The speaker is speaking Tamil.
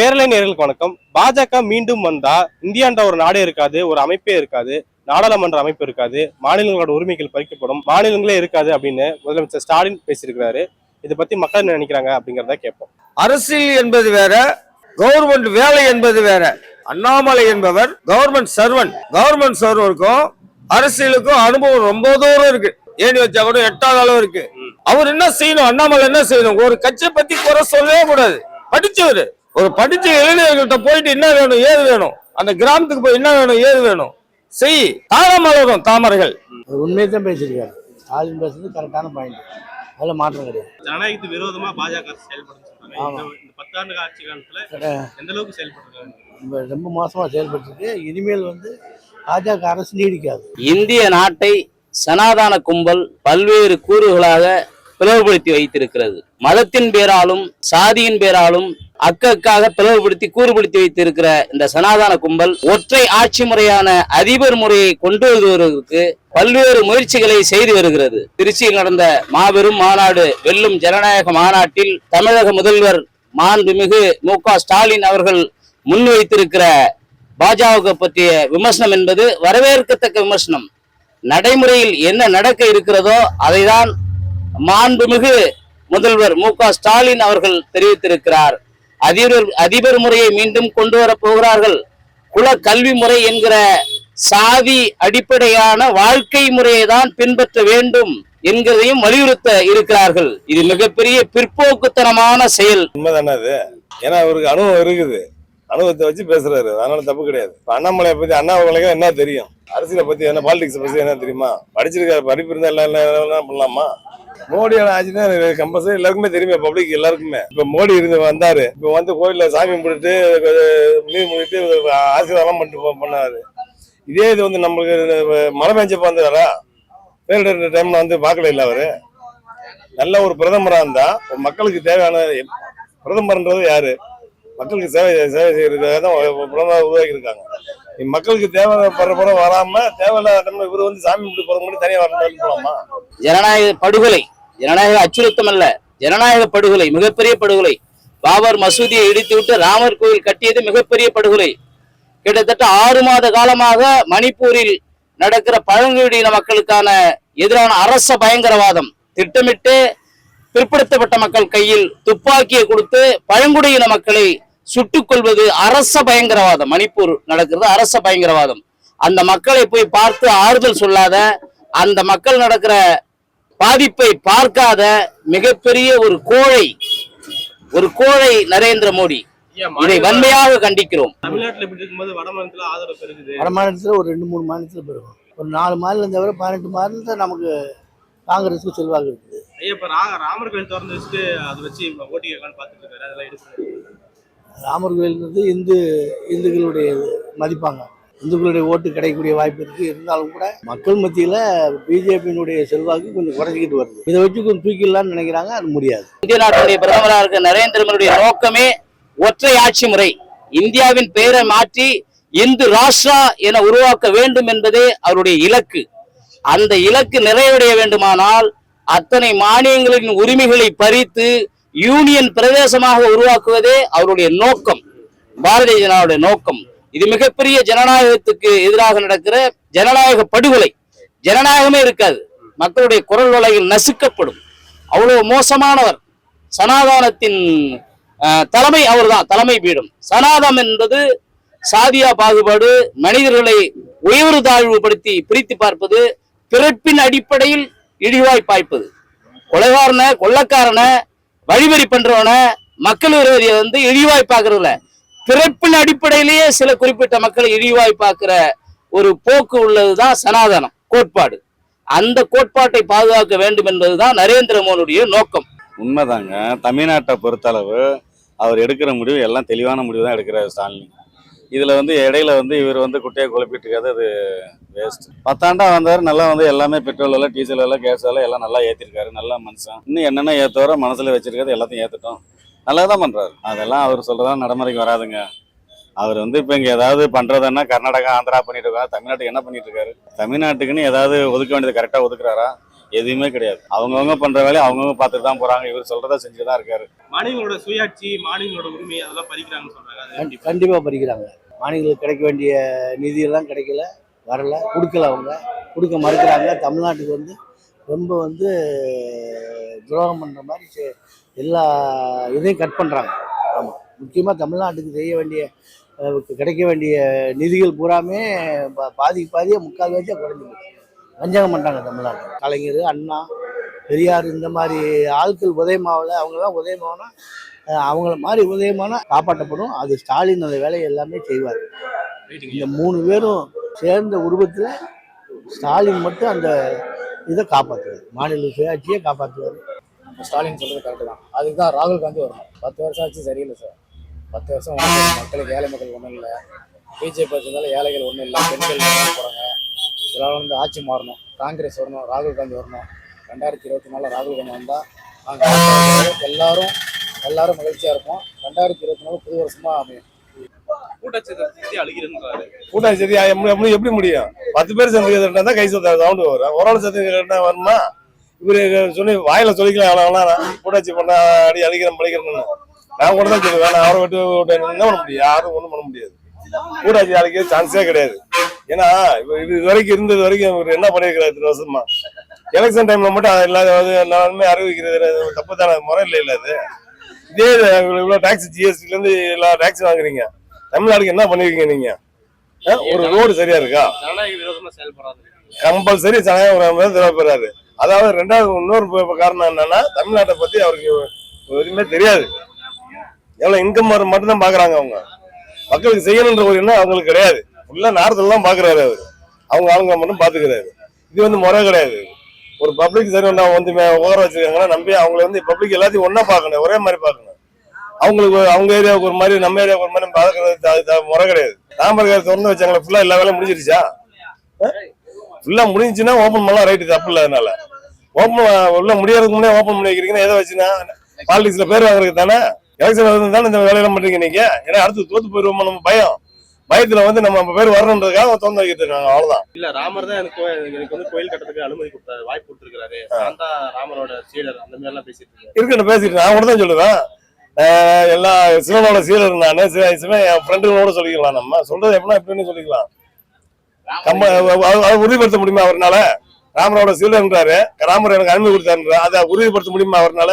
பேரலை நேர்களுக்கு வணக்கம். பாஜக மீண்டும் வந்தா இந்தியான்ற ஒரு நாடே இருக்காது ஒரு அமைப்பே இருக்காது நாடாளுமன்ற அமைப்பு இருக்காது மாநிலங்களோட உரிமைகள் பறிக்கப்படும் மாநிலங்களே இருக்காது அப்படின்னு முதலமைச்சர் ஸ்டாலின் பேசியிருக்கிறாரு. இதை பத்தி மக்கள் என்ன நினைக்கிறாங்க அப்படிங்கறத கேட்போம். அரசியல் என்பது வேற கவர்மெண்ட் வேலை என்பது வேற. அண்ணாமலை என்பவர் கவர்மெண்ட் சர்வன் கவர்மெண்ட் சர்வருக்கும் அரசியலுக்கும் அனுபவம் ரொம்ப தூரம் இருக்கு. ஏணி வச்சா கூட எட்டாத அளவு இருக்கு. அவர் என்ன செய்யணும்? அண்ணாமலை என்ன செய்யணும்? ஒரு கட்சியை பத்தி குறை சொல்லவே கூடாது. படிச்சவர். ஒரு படிச்ச இளைஞர்கள்ட்ட போயிட்டு என்ன வேணும் ஏது வேணும்? அந்த கிராமத்துக்கு போய் என்ன வேணும் ஏது வேணும்? செய். தாளமலரும் தாமரைகள். அவர் உண்மையை தான் பேசியிருக்காரு. ஸ்டாலின் பேசுறது கரெக்டான பாயிண்ட் அதில் மாற்றம் கிடையாது. ஜனநாயகத்துக்கு விரோதமா பாஜக செயல்படும் ஆமா. இந்த பத்தாண்டு ஆட்சி காலத்துல. எந்த அளவுக்கு செயல்படுறாங்க ரொம்ப ரொம்ப மோசமாக செயல்பட்டுருக்கு. இனிமேல் வந்து பாஜக அரசு நீடிக்காது. இந்திய நாட்டை சனாதன கும்பல் பல்வேறு கூறுகளாக பிளவுபடுத்தி வைத்திருக்கிறது. மதத்தின் பேராலும் சாதியின் பேராலும் அக்கக்காக பிளவுபடுத்தி கூறுபடுத்தி வைத்திருக்கிற இந்த சனாதன கும்பல் ஒற்றை ஆட்சி முறையான அதிபர் முறையை கொண்டு வருவதற்கு பல்வேறு முயற்சிகளை செய்து வருகிறது. திருச்சியில் நடந்த மாபெரும் மாநாடு வெல்லும் ஜனநாயக மாநாட்டில் தமிழக முதல்வர் மாண்புமிகு மு க ஸ்டாலின் அவர்கள் முன்வைத்திருக்கிற பாஜக பற்றிய விமர்சனம் என்பது வரவேற்கத்தக்க விமர்சனம். நடைமுறையில் என்ன நடக்க இருக்கிறதோ அதைதான் மாண்புமிகு முதல்வர் மு க ஸ்டாலின் அவர்கள் தெரிவித்திருக்கிறார். அதிபர் அதிபர் முறையை மீண்டும் கொண்டு வர போகிறார்கள். குல கல்வி முறை என்கிற சாதி அடிப்படையான வாழ்க்கை முறையை தான் பின்பற்ற வேண்டும் என்கிறதையும் வலியுறுத்த இருக்கிறார்கள். இது மிகப்பெரிய பிற்போக்குத்தனமான செயல். உண்மைதானே ஏன்னா அவருக்கு அனுபவம் இருக்குது. அனுபவத்தை வச்சு பேசுறாரு. அதனால தப்பு கிடையாது. இப்போ அண்ணாமலையை பத்தி அண்ணாமலைக்கு என்ன தெரியும்? அரசியலை பத்தி என்ன பாலிடிக்ஸ் பத்தி என்ன தெரியுமா? படிச்சிருக்காரு படிப்பு இருந்தா எல்லாம் பண்ணலாமா மோடியோட ஆச்சுன்னா கம்பல்சரி எல்லாருக்குமே தெரியுமே பப்ளிக் எல்லாருக்குமே. இப்ப மோடி இருந்து வந்தாரு. இப்ப வந்து கோயில்ல சாமி கும்பிட்டுட்டு மீன் முடிட்டு ஆசீர்வாதம் பண்ணிட்டு பண்ணாரு. இதே இது வந்து நம்மளுக்கு மழை பெஞ்சப்ப வந்துடாரா பேரிடர் டைம்ல வந்து பார்க்கல இல்லை அவரு. நல்ல ஒரு பிரதமராக இருந்தா மக்களுக்கு தேவையான பிரதமர்ன்றது யாரு? மக்களுக்கு சேவை சேவை செய்யறதுக்காக தான் புலனாக உருவாக்கியிருக்காங்க. மக்களுக்கு தேவைப்படுற படம் வராம தேவையில்லாத டைம்ல இவர் வந்து சாமி கும்பிட்டு போற மாதிரி தனியாக வரணும் போலாமா? ஜனநாயக படுகொலை. ஜனநாயக அச்சுறுத்தம் அல்ல. ஜனநாயக படுகொலை மிகப்பெரிய படுகொலை. பாபர் மசூதியை இடித்துவிட்டு ராமர் கோயில் கட்டியது மிகப்பெரிய படுகொலை. கிட்டத்தட்ட ஆறு மாத காலமாக மணிப்பூரில் நடக்கிற பழங்குடியின மக்களுக்கான எதிரான அரச பயங்கரவாதம் திட்டமிட்டு பிற்படுத்தப்பட்ட மக்கள் கையில் துப்பாக்கியை கொடுத்து பழங்குடியின மக்களை சுட்டுக் கொள்வது அரச பயங்கரவாதம். மணிப்பூர் நடக்கிறது அரச பயங்கரவாதம். அந்த மக்களை போய் பார்த்து ஆறுதல் சொல்லாத அந்த மக்கள் நடக்கிற பாதிப்பை பார்க்காத மிகப்பெரிய ஒரு கோழை ஒரு கோழை நரேந்திர மோடி. இதை வன்மையாக கண்டிக்கிறோம். வட மாநிலத்துல ஒரு ரெண்டு மூணு மாநிலத்தில் பெறுவோம் ஒரு நாலு மாநிலம் தவிர பதினெட்டு மாநிலத்தில் நமக்கு காங்கிரஸுக்கு செல்வாக்கு இருக்குது. ஐயா இப்ப ரா- ராமர் கோயில் திறந்து வச்சுட்டு அதை வச்சு ஓட்டி பாத்துட்டு இருக்காரு. அதெல்லாம் எடுக்கணும் ராமர் கோயில்ன்றது இந்து இந்துக்களுடைய மதிப்பாங்க. இந்துக்களுடைய ஓட்டு கிடைக்கக்கூடிய வாய்ப்பு இருக்கு. இருந்தாலும் கூட மக்கள் மத்தியில் பிஜேபியினுடைய செல்வாக்கு கொஞ்சம் குறைஞ்சிக்கிட்டு வருது. இதை வச்சு கொஞ்சம் தூக்கிடலாம்னு நினைக்கிறாங்க. அது முடியாது. இந்திய நாட்டுடைய பிரதமராக இருக்க நரேந்திர மோடியுடைய நோக்கமே ஒற்றை ஆட்சி முறை. இந்தியாவின் பெயரை மாற்றி இந்து ராஷ்டிரா என உருவாக்க வேண்டும் என்பதே அவருடைய இலக்கு. அந்த இலக்கு நிறைவடைய வேண்டுமானால் அத்தனை மானியங்களின் உரிமைகளை பறித்து யூனியன் பிரதேசமாக உருவாக்குவதே அவருடைய நோக்கம் பாரதிய ஜனதாவுடைய நோக்கம். இது மிகப்பெரிய ஜனநாயகத்துக்கு எதிராக நடக்கிற ஜனநாயக படுகொலை. ஜனநாயகமே இருக்காது. மக்களுடைய குரல் வலையில் நசுக்கப்படும். அவ்வளவு மோசமானவர். சனாதானத்தின் தலைமை அவர்தான் தலைமை பீடம். சனாதம் என்பது சாதியா பாகுபாடு மனிதர்களை உயர்வு தாழ்வுபடுத்தி பிரித்து பார்ப்பது பிறப்பின் அடிப்படையில் இழிவாய் பாய்ப்பது. கொலைகாரன கொள்ளக்காரனை வழிபறி பண்றவன மக்கள் விரோதியை வந்து இழிவாய் பார்க்கறதில்ல. பிறப்பின் அடிப்படையிலேயே சில குறிப்பிட்ட மக்களை இழிவாய் பார்க்கிற ஒரு போக்கு உள்ளதுதான் சனாதனம் கோட்பாடு. அந்த கோட்பாட்டை பாதுகாக்க வேண்டும் என்பதுதான் நரேந்திர மோடியுடைய நோக்கம். உண்மைதாங்க. தமிழ்நாட்டை பொறுத்தளவு அவர் எடுக்கிற முடிவு எல்லாம் தெளிவான முடிவு தான் எடுக்கிறார் ஸ்டாலின். இதில் வந்து இடையில வந்து இவர் வந்து குட்டையை குழப்பிட்டு இருக்காது அது வேஸ்ட் பத்தாண்டா வந்தார் நல்லா வந்து எல்லாமே பெட்ரோல் எல்லாம் டீசல் எல்லாம் கேஸ் எல்லாம் எல்லாம் நல்லா ஏற்றிருக்காரு நல்ல மனுஷன். இன்னும் என்னென்ன ஏற்றுவாரோ மனசில் வச்சிருக்காது எல்லாத்தையும் ஏற்றுட்டோம் நல்லா தான் பண்ணுறாரு அதெல்லாம் அவர் சொல்கிறதா நடைமுறைக்கு வராதுங்க. அவர் வந்து இப்போ இங்கே ஏதாவது பண்ணுறதுன்னா கர்நாடகா ஆந்திரா பண்ணிட்டு இருக்காரு தமிழ்நாட்டுக்கு என்ன பண்ணிட்டு இருக்காரு? தமிழ்நாட்டுக்குன்னு ஏதாவது ஒதுக்க வேண்டியது கரெக்டாக ஒதுக்குறாரா? எதுவுமே கிடையாது. அவங்கவுங்க பண்ற வேலையை அவங்கவுங்க பார்த்துட்டு தான் போறாங்க. இவர் சொல்றதா செஞ்சுட்டு தான் இருக்காரு. மாநிலங்களோட சுயாட்சி மாநிலங்களோட உரிமை அதெல்லாம் பறிக்கிறாங்கன்னு சொல்றாங்க. கண்டிப்பா பறிக்கிறாங்க. மாநிலங்களுக்கு கிடைக்க வேண்டிய நிதியெல்லாம் கிடைக்கல வரல கொடுக்கல அவங்க. கொடுக்க மறுக்கிறாங்க. தமிழ்நாட்டுக்கு வந்து ரொம்ப வந்து துரோகம் பண்ற மாதிரி செ- எல்லா இதையும் கட் பண்றாங்க. ஆமாம் முக்கியமாக தமிழ்நாட்டுக்கு செய்ய வேண்டிய கிடைக்க வேண்டிய நிதிகள் பூராமே பா- பாதிக்கு பாதியாக முக்கால் வச்சா குறைஞ்சி போச்சு வஞ்சகம் பண்ணுறாங்க தமிழ்நாடு கலைஞர் அண்ணா பெரியார் இந்த மாதிரி ஆட்கள் உதயமாவில் அவங்கெல்லாம் உதயமாவனா அஹ், அவங்கள மாதிரி உதயமானா காப்பாற்றப்படும். அது ஸ்டாலின் அந்த வேலையை எல்லாமே செய்வார். இந்த மூணு பேரும் சேர்ந்த உருவத்தில் ஸ்டாலின் மட்டும் அந்த இதை காப்பாற்றுவார் மாநில சுயாட்சியை காப்பாற்றுவார் ஸ்டாலின் சொல்றது கரெக்டு தான். அதுக்கு தான் ராகுல் காந்தி வரணும். பத்து வருஷம் ஆச்சு சரியில்லை சார். பத்து வருஷம். மக்களுக்கு ஏழை மக்கள் ஒன்றும் இல்லை. பிஜேபி வச்சிருந்தாலும் ஏழைகள் ஒன்றும் இல்லை. பெண்கள் போகிறாங்க இதெல்லாம் வந்து ஆட்சி மாறணும். காங்கிரஸ் வரணும் ராகுல் காந்தி வரணும். ரெண்டாயிரத்தி இருபத்தி நாலில் ராகுல் காந்தி வந்தால் நாங்கள் எல்லாரும் எல்லாரும் மகிழ்ச்சியாக இருப்போம். ரெண்டாயிரத்தி இருபத்தி நாலு புது வருஷமாக அமையும். கூட்டாட்சி சரி எப்படி எப்படி முடியும்? பத்து பேர் சேர்ந்து தான் கை சொத்த சவுண்டு வரும். ஒரு ஆள் சேர்ந்து வருமா? இவரு சொல்லி வாயில சொல்லிக்கலாம் அவ்வளோ கூட்டாட்சி பண்ண அடி அழிக்கிறேன் பழிக்கிறேன்னு நான் கூட தான் சொல்லுவேன் அவரை விட்டு என்ன பண்ண முடியும்? யாரும் ஒன்றும் பண்ண முடியாது. கூட்டாட்சி அழிக்க சான்ஸே கிடையாது. ஏன்னா இது வரைக்கும் இருந்தது வரைக்கும் அவர் என்ன பண்ணியிருக்கிறார் இத்தனை வருஷமா? எலெக்ஷன் டைம்ல மட்டும் அது இல்லாத எல்லாருமே அறிவிக்கிறது தப்பு தானே முறை இல்லை இல்லை அது. இதே இவ்வளவு டாக்ஸ் ஜிஎஸ்டில இருந்து எல்லா டாக்ஸ் வாங்குறீங்க. தமிழ்நாடுக்கு என்ன பண்ணிருக்கீங்க நீங்க? ஆ? ஒரு ரோடு சரியா இருக்கா? கம்பல்சரி சனாயம் தேவைப்படுறாரு அதாவது ரெண்டாவது இன்னொரு காரணம் என்னன்னா தமிழ்நாட்டை பத்தி அவருக்கு எதுவுமே தெரியாது. எவ்வளவு இன்கம் வரும் மட்டும்தான் பாக்குறாங்க அவங்க. மக்களுக்கு செய்யணுன்ற ஒரு எண்ணம் அவங்களுக்கு கிடையாது. ஃபுல்லாக நார்த்தில் தான் பாக்குறாரு அவர். அவங்க ஆளுங்க மட்டும் பாத்துக்கிறாரு. இது வந்து முறை கிடையாது. ஒரு பப்ளிக் சர்வெண்ட் வந்து உகர வச்சிருக்காங்கன்னா நம்பி அவங்கள வந்து பப்ளிக் எல்லாத்தையும் ஒன்றா பார்க்கணும் ஒரே மாதிரி பார்க்கணும் அவங்களுக்கு ஒரு- அவங்க ஏரியாவுக்கு ஒரு மாதிரி நம்ம ஏரியாவுக்கு ஒரு மாதிரி பார்க்கறது முறை கிடையாது. தாம்பரக்கார திறந்து வச்சாங்களே ஃபுல்லா எல்லா வேலையும் முடிஞ்சிருச்சா? ஃபுல்லா முடிஞ்சுன்னா ஓப்பன் பண்ணலாம் ரைட்டு தப்பு இல்லை அதனால. ஓப்பன் உள்ள முடியறதுக்கு முன்னே ஓப்பன் பண்ணி வைக்கிறீங்கன்னா எதை வச்சுன்னா பாலிடிக்ஸ்ல பேர் வாங்குறதுக்கு தானே? எலெக்ஷன் தானே இந்த வேலையெல்லாம் பண்றீங்க நீங்க. ஏன்னா அடுத்து தோத்து போயிருவோம் நம்ம பயம். பயத்துல வந்து நம்ம பேர் வரணுன்றதுக்காக திறந்து வைக்கிட்டு இருக்காங்க. அவ்வளவுதான். இல்ல ராமர் தான் எனக்கு எனக்கு வந்து கோயில் கட்டத்துக்கு அனுமதி கொடுத்தாரு வாய்ப்பு கொடுத்துருக்காரு நான் தான் ராமரோட சீடர் அந்த மாதிரி எல்லாம் பேசிட்டு இருக்கேன் இருக்குன்னு பேசிட்டு நான் கூட தான் சொல்லுவேன். எல்லா சிவனோட சீலர் நானு சிவ- சிவன் என் ஃப்ரெண்டுகளோட சொல்லிக்கலாம் நம்ம. சொல்றது எப்படின்னா எப்படின்னு சொல்லிக்கலாம். கம்ப உறுதிப்படுத்த முடியுமா அவர்னால? ராமரோட சீலர்ன்றாரு ராமர் எனக்கு அனுமதி கொடுத்தாருன்ற அதை உறுதிப்படுத்த முடியுமா அவர்னால?